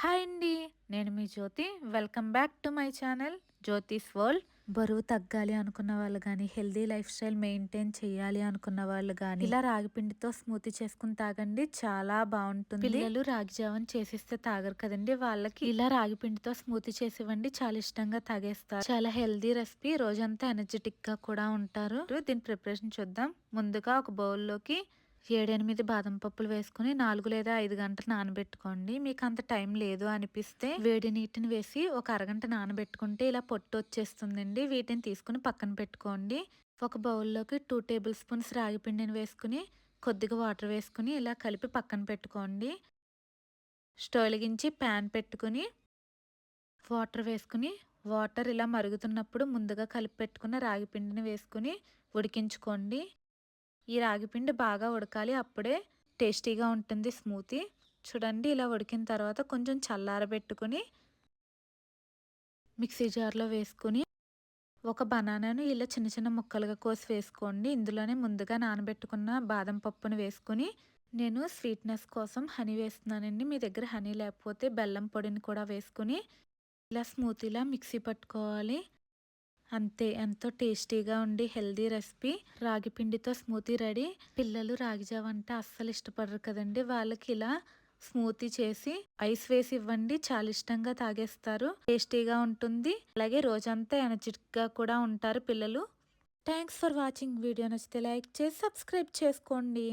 Hi అండి. నేను మీ Jyothi. Welcome back to my channel Jyothi's world. బరువు తగ్గాలి అనుకున్న వాళ్ళు కానీ హెల్దీ లైఫ్ స్టైల్ మెయింటైన్ చేయాలి అనుకున్న వాళ్ళు కానీ ఇలా రాగి పిండితో స్మూతీ చేసుకుని తాగండి. చాలా బాగుంటుంది. పిల్లలు రాగి జావన్ చేసిస్తే తాగరు కదండి వాళ్ళకి. ఇలా రాగి పిండితో స్మూతీ చేసి ఇవ్వండి చాలా ఇష్టంగా తాగేస్తారు. చాలా హెల్దీ రెసిపీ. రోజంతా ఎనర్జెటిక్గా కూడా ఉంటారు. దీని ప్రిపరేషన్ చూద్దాం. ముందుగా ఒక బౌల్లోకి ఏడెనిమిది బాదం పప్పులు వేసుకుని నాలుగు లేదా ఐదు గంటలు నానబెట్టుకోండి. మీకు అంత టైం లేదు అనిపిస్తే వేడి నీటిని వేసి ఒక అరగంట నానబెట్టుకుంటే ఇలా పొట్టు వచ్చేస్తుందండి. వీటిని తీసుకుని పక్కన పెట్టుకోండి. ఒక బౌల్లోకి టూ టేబుల్ స్పూన్స్ రాగి పిండిని వేసుకుని కొద్దిగా వాటర్ వేసుకుని ఇలా కలిపి పక్కన పెట్టుకోండి. స్టవ్ వెలిగించి ప్యాన్ పెట్టుకుని వాటర్ వేసుకుని వాటర్ ఇలా మరుగుతున్నప్పుడు ముందుగా కలిపి పెట్టుకున్న రాగి పిండిని వేసుకుని ఉడికించుకోండి. ఈ రాగిపిండి బాగా ఉడకాలి. అప్పుడే టేస్టీగా ఉంటుంది స్మూతీ. చూడండి ఇలా ఉడికిన తర్వాత కొంచెం చల్లారబెట్టుకుని మిక్సీ జార్లో వేసుకుని ఒక బనానాను ఇలా చిన్న చిన్న ముక్కలుగా కోసి వేసుకోండి. ఇందులోనే ముందుగా నానబెట్టుకున్న బాదం పప్పును వేసుకుని నేను స్వీట్నెస్ కోసం హనీ వేస్తున్నానండి. మీ దగ్గర హనీ లేకపోతే బెల్లం పొడిని కూడా వేసుకుని ఇలా స్మూతీలా మిక్సీ పట్టుకోవాలి. అంతే ఎంతో టేస్టీగా ఉండి హెల్దీ రెసిపీ. రాగి పిండితో స్మూతీ రెడీ. పిల్లలు రాగి జావ అంటే అస్సలు ఇష్టపడరు కదండి. వాళ్ళకి ఇలా స్మూతీ చేసి ఐస్ వేసి ఇవ్వండి. చాలా ఇష్టంగా తాగేస్తారు. టేస్టీగా ఉంటుంది. అలాగే రోజంతా ఎనర్జెటిక్గా కూడా ఉంటారు పిల్లలు. Thanks for watching. వీడియో నచ్చితే లైక్ చేసి సబ్స్క్రైబ్ చేసుకోండి.